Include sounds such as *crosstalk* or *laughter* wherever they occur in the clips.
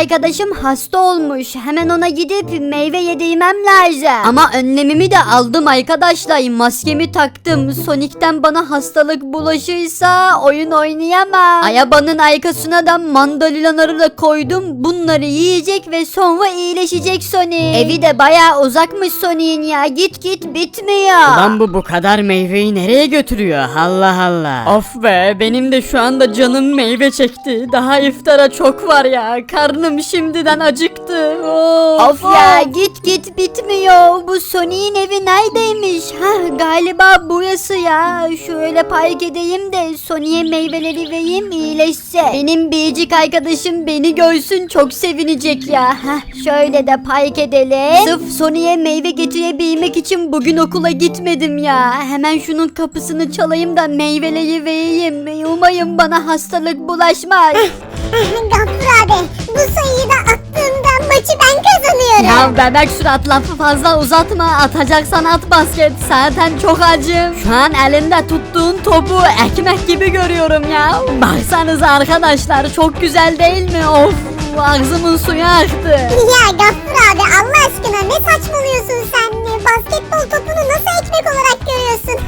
biricik arkadaşım hasta olmuş. Hemen ona gidip meyve yedirmem lazım. Ama önlemimi de aldım arkadaşlar. Maskemi taktım. Sonic'ten bana hastalık bulaşırsa oyun oynayamam. Ayabanın arkasına da mandalinaları da koydum. Bunları yiyecek ve sonra iyileşecek Sonic. Evi de bayağı uzakmış Sonic'in ya. Git git bitmiyor. Lan bu bu kadar meyveyi nereye götürüyor? Allah Allah. Of be benim de şu anda canım meyve çekti. Daha iftara çok var ya. Karnım şimdiden acıktı. Of, Of ya git git bitmiyor. Bu Sony'in evi neredeymiş? Ha galiba burası ya. Şöyle park edeyim de Sony'e meyveleri vereyim iyileşse. Benim biricik arkadaşım beni görsün çok sevinecek ya. Ha şöyle de park edelim. Sırf Sony'e meyve getirebilmek için bugün okula gitmedim ya. Hemen şunun kapısını çalayım da meyveleri vereyim. Umayım bana hastalık bulaşmaz. Gaffur abi bu sayıyı da attığımda maçı ben kazanıyorum. Ya bebek surat lafı fazla uzatma atacaksan at basket zaten çok acım. Şu an elinde tuttuğun topu ekmek gibi görüyorum ya. Baksanıza arkadaşlar çok güzel değil mi? Of ağzımın suyu aktı. Ya Gaffur abi Allah aşkına ne saçmalıyorsun sen? Basketbol topunu nasıl ekmek olarak görüyorsun?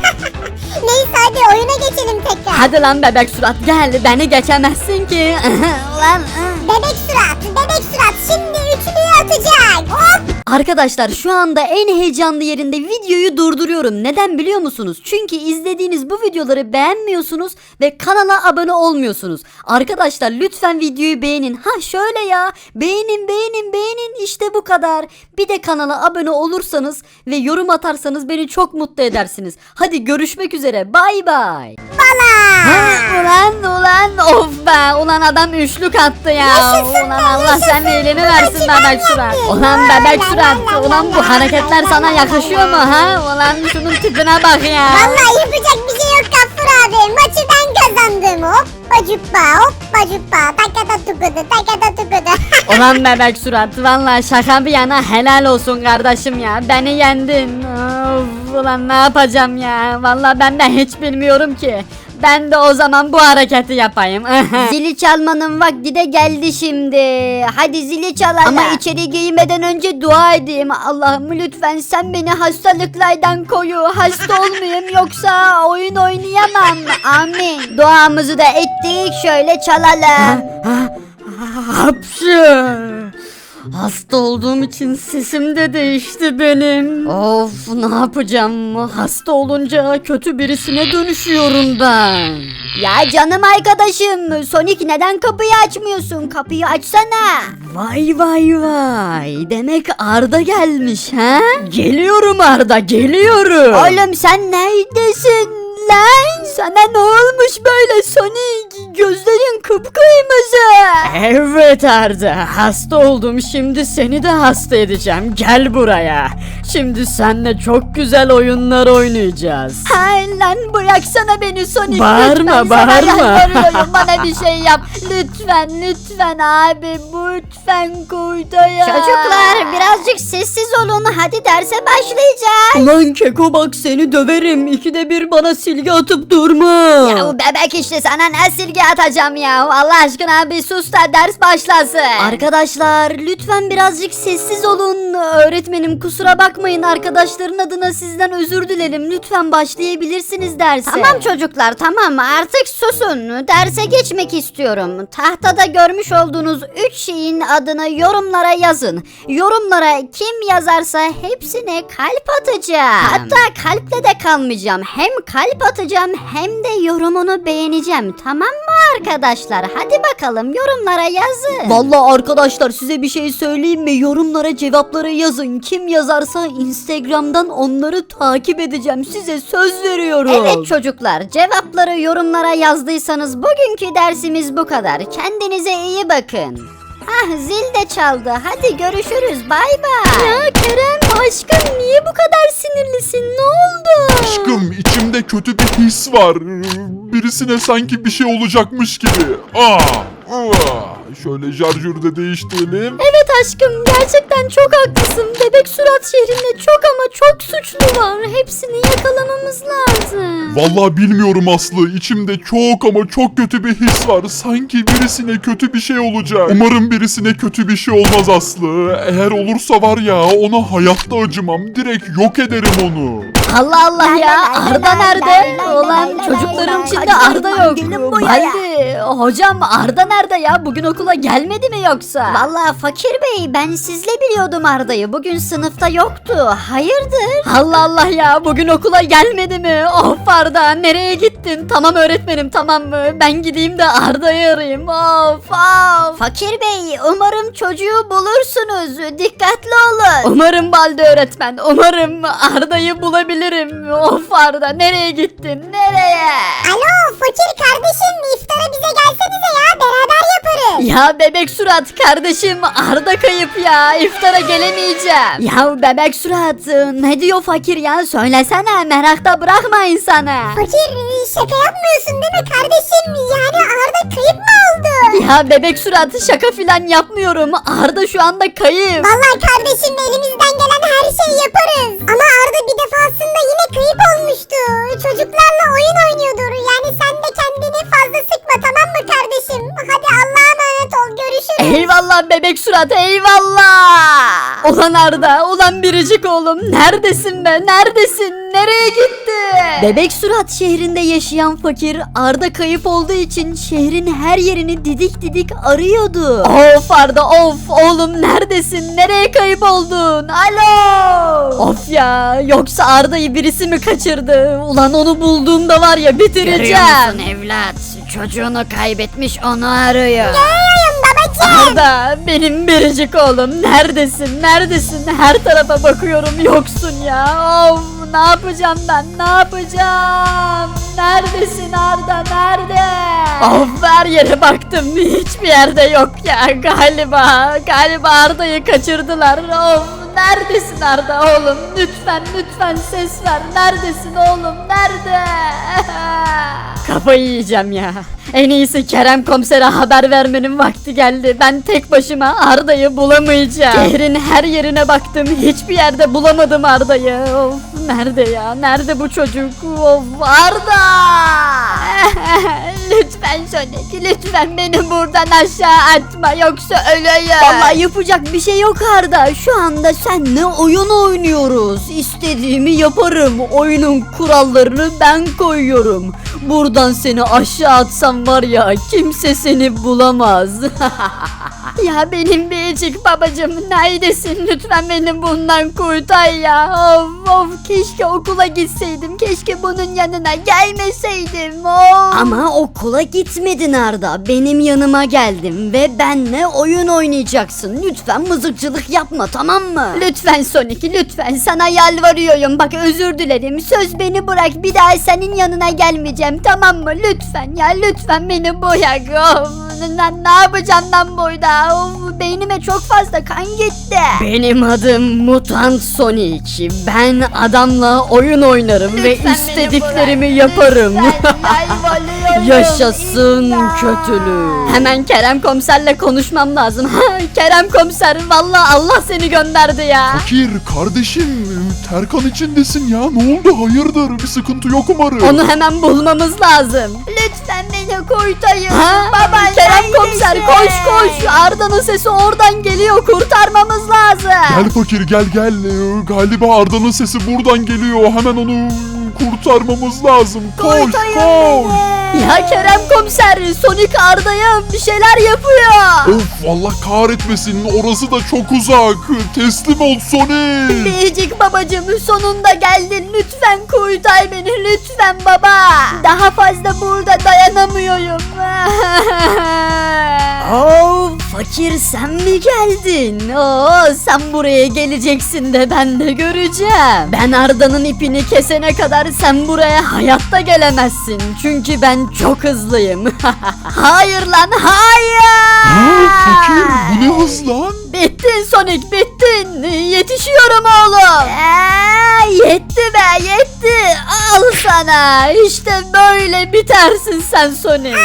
*laughs* Neyse hadi oyuna geçelim. Hadi lan bebek surat gel beni geçemezsin ki. *laughs* Lan, ı. Bebek surat, bebek surat şimdi üçlüyü atacak. Hop! Arkadaşlar şu anda en heyecanlı yerinde videoyu durduruyorum. Neden biliyor musunuz? Çünkü izlediğiniz bu videoları beğenmiyorsunuz ve kanala abone olmuyorsunuz. Arkadaşlar lütfen videoyu beğenin. Ha şöyle ya. Beğenin beğenin beğenin işte bu kadar. Bir de kanala abone olursanız ve yorum atarsanız beni çok mutlu edersiniz. Hadi görüşmek üzere. Bay bay. Bala! Ha, ulan ulan of be ulan adam üçlük attı ya. Yaşasın ulan be, Allah yaşasın. sen iyiliğini Bu versin bebek surat. yendim. Ulan La, bebek la, la, Ulan la, bu hareketler sana yakışıyor mu ha? Ulan şunun tipine bak ya. Vallahi yapacak bir şey yok Gaffur abi. Maçı ben kazandım. Hoppa cuppa hoppa cuppa. Takata tukudu takata tukudu. *laughs* Ulan bebek surat. Vallahi şaka bir yana helal olsun kardeşim ya. Beni yendin. Of, ulan ne yapacağım ya. Vallahi ben de hiç bilmiyorum ki. Ben de o zaman bu hareketi yapayım. *laughs* zili çalmanın vakti de geldi şimdi. Hadi zili çalalım. Ama içeri girmeden önce dua edeyim. Allah'ım lütfen sen beni hastalıklardan koru. Hasta olmayayım yoksa oyun oynayamam. Amin. Duamızı da ettik. Şöyle çalalım. *laughs* Hapşı. Hasta olduğum için sesim de değişti benim. Of ne yapacağım? Hasta olunca kötü birisine dönüşüyorum ben. Ya canım arkadaşım Sonic neden kapıyı açmıyorsun? Kapıyı açsana. Vay vay vay. Demek Arda gelmiş ha? Geliyorum Arda geliyorum. Oğlum sen neredesin lan? Sana ne olmuş böyle Sonic? Gözlerin kıpkırmızı. Evet Arda hasta oldum. Şimdi seni de hasta edeceğim. Gel buraya. Şimdi seninle çok güzel oyunlar oynayacağız. Hay lan bıraksana beni Sonic Bağırma, lütfen. Bağırma. sana yalvarıyorum bana bir şey yap. *laughs* Lütfen lütfen abi lütfen kurtarın. Çocuklar birazcık sessiz olun. Hadi derse başlayacağız. Ulan Keko bak seni döverim. İkide bir bana silgi atıp durma. Ya bu bebek işte sana ne silgi atacağım ya Allah aşkına bir sus da ders başlasın. Arkadaşlar lütfen birazcık sessiz olun. Öğretmenim kusura bakmayın. Arkadaşların adına sizden özür dilerim. Lütfen başlayabilirsiniz derse. Tamam çocuklar tamam. Artık susun. Derse geçmek istiyorum. Tahtada görmüş olduğunuz 3 şeyin adını yorumlara yazın. Yorumlara kim yazarsa hepsine kalp atacağım. Hatta kalple de kalmayacağım. Hem kalp atacağım hem de yorumunu beğeneceğim. Tamam mı arkadaşlar? Hadi bakalım yorumlara yazın Vallahi arkadaşlar size bir şey söyleyeyim mi yorumlara cevapları yazın kim yazarsa instagramdan onları takip edeceğim size söz veriyorum Evet çocuklar cevapları yorumlara yazdıysanız bugünkü dersimiz bu kadar kendinize iyi bakın Ah zil de çaldı. Hadi görüşürüz. Bay bay. Ya Kerem aşkım niye bu kadar sinirlisin? Ne oldu? Aşkım içimde kötü bir his var. Birisine sanki bir şey olacakmış gibi. Aa. Şöyle şarjörü de değiştirelim. Evet aşkım gerçekten çok haklısın. Bebek surat şehrinde çok ama çok suçlu var. Hepsini yakalamamız lazım. Vallahi bilmiyorum Aslı. İçimde çok ama çok kötü bir his var. Sanki birisine kötü bir şey olacak. Umarım birisine kötü bir şey olmaz Aslı. Eğer olursa var ya ona hayatta acımam. Direkt yok ederim onu. Allah Allah ya Arda nerede? lay çocukların içinde Arda yok. gelin buraya. Baldi hocam Arda nerede ya? Bugün okula gelmedi mi yoksa? Vallahi Fakir Bey ben sizle biliyordum Arda'yı. Bugün sınıfta yoktu. Hayırdır? Allah Allah ya bugün okula gelmedi mi? Of Arda nereye gittin? Tamam öğretmenim tamam mı? Ben gideyim de Arda'yı arayayım. Of of. Fakir Bey umarım çocuğu bulursunuz. Dikkatli olun. Umarım Baldi öğretmen. Umarım Arda'yı bulabilirim. Of Arda nereye gittin? Nereye? Alo fakir kardeşim iftara bize gelsenize ya beraber yaparız. Ya bebek surat kardeşim Arda kayıp ya iftara gelemeyeceğim. Ya bebek surat ne diyor fakir ya söylesene merakta bırakma insanı. Fakir şaka yapmıyorsun değil mi kardeşim? Yani Arda kayıp mı oldu? Ya bebek surat şaka filan yapmıyorum Arda şu anda kayıp. Vallahi kardeşim elimizden gelen her şeyi yaparız. Ama Arda bir defasında yine kayıp olmuştu. Çocuklarla oyun oynuyordur. Yani sen de kendini fazla sıkma tamam mı kardeşim? Hadi Allah'a emanet ol görüşürüz. Eyvallah bebek surat eyvallah. Ulan Arda ulan biricik oğlum neredesin be neredesin nereye gitti? Bebek surat şehrinde yaşayan fakir Arda kayıp olduğu için şehrin her yerini didik didik arıyordu. Of Arda of oğlum neredesin nereye kayıp oldun alo. Of ya yoksa Arda'yı birisi mi kaçırdı? Ulan onu bulduğumda var ya bitireceğim. evlat çocuğunu kaybetmiş onu arıyor. Görüyorum babacığım. Arda benim biricik oğlum neredesin neredesin her tarafa bakıyorum yoksun ya of ne yapacağım ben ne yapacağım? Neredesin Arda nerede? Of her yere baktım hiçbir yerde yok ya galiba galiba Arda'yı kaçırdılar. Of neredesin Arda oğlum? Lütfen lütfen ses ver. Neredesin oğlum? Nerede *laughs* Kafayı yiyeceğim ya. En iyisi Kerem komisere haber vermenin vakti geldi. Ben tek başıma Arda'yı bulamayacağım. Şehrin her yerine baktım. Hiçbir yerde bulamadım Arda'yı. Of nerede ya? Nerede bu çocuk? Of Arda! *laughs* lütfen Sonic, lütfen beni buradan aşağı atma yoksa öleyim. Vallahi yapacak bir şey yok Arda. Şu anda seninle oyun oynuyoruz. İstediğimi yaparım. Oyunun kurallarını ben koyuyorum. Buradan seni aşağı atsam var ya kimse seni bulamaz. *laughs* ya benim biricik babacım neredesin? Lütfen beni bundan kurtar ya. Of of keşke okula gitseydim. Keşke bunun yanına gelmeseydim. Of. Ama okula gitmedin Arda. Benim yanıma geldin ve benle oyun oynayacaksın. Lütfen mızıkçılık yapma tamam mı? Lütfen Sonic lütfen sana yalvarıyorum. Bak özür dilerim. Söz beni bırak. Bir daha senin yanına gelmeyeceğim tamam mı? Lütfen ya lütfen beni bırak. Of, ne, ne yapacağım ben burada? Of, beynime çok fazla kan gitti. Benim adım Mutant Sonic. Ben adamla oyun oynarım ve istediklerimi yaparım. *laughs* Yaşasın kötülük. Hemen Kerem komiserle konuşmam lazım. *laughs* Kerem komiser vallahi Allah seni gönderdi ya. Fakir kardeşim Terkan içindesin ya ne oldu hayırdır bir sıkıntı yok umarım. Onu hemen bulmamız lazım. Lütfen beni kurtarın. Ha? Baba, Kerem komiser neredesin? koş koş. Arda'nın sesi oradan geliyor. Kurtarmamız lazım. Gel fakir gel gel Ee, galiba Arda'nın sesi buradan geliyor hemen onu kurtarmamız lazım koş koş. Ya Kerem komiser Sonic Arda'ya bir şeyler yapıyor. Of Allah kahretmesin orası da çok uzak teslim ol Sonic. Biricik babacım sonunda geldin lütfen kurtar beni lütfen baba. Daha fazla burada dayanamıyorum. *laughs* oh fakir sen mi geldin? Oo, sen buraya geleceksin de ben de göreceğim. Ben Arda'nın ipini kesene kadar sen buraya hayatta gelemezsin. Çünkü ben çok hızlıyım. *laughs* hayır lan hayır. Ha, fakir bu ne hız lan? Bittin Sonic bittin. Yetişiyorum oğlum. Ee, yetti be yetti. Al sana. İşte böyle bitersin sen Sonic.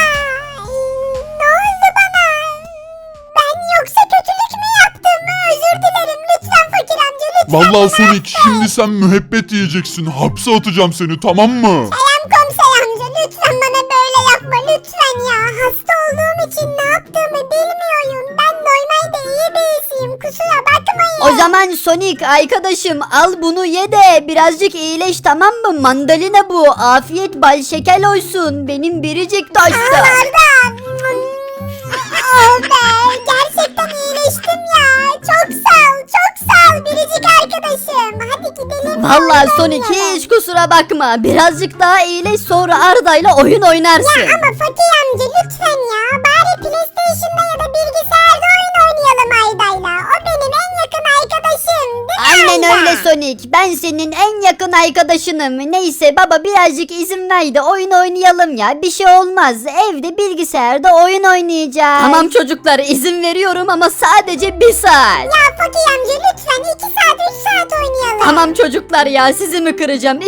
Yoksa kötülük mü yaptım? Özür dilerim lütfen fakir amca lütfen. Vallahi Sonic şimdi sen müebbet yiyeceksin. Hapse atacağım seni tamam mı? Kerem komiser amca lütfen bana böyle yapma lütfen ya. Hasta olduğum için ne yaptığımı bilmiyorum. Ben normalde iyi birisiyim kusura bakmayın. O zaman Sonic arkadaşım al bunu ye de birazcık iyileş tamam mı? Mandalina bu. Afiyet bal şeker olsun. Benim biricik taştı. Aa, Vallahi Sonic hiç kusura bakma. Birazcık daha iyileş sonra Arda'yla oyun oynarsın. Ama fakir amca lütfen ya. Bari PlayStation'da ya da bilgisayarda Sonic. Ben senin en yakın arkadaşınım. Neyse baba birazcık izin ver de oyun oynayalım ya. Bir şey olmaz. Evde bilgisayarda oyun oynayacağız. Tamam çocuklar izin veriyorum ama sadece bir saat. Ya fakir amca lütfen 2 saat 3 saat oynayalım. Tamam çocuklar ya sizi mi kıracağım?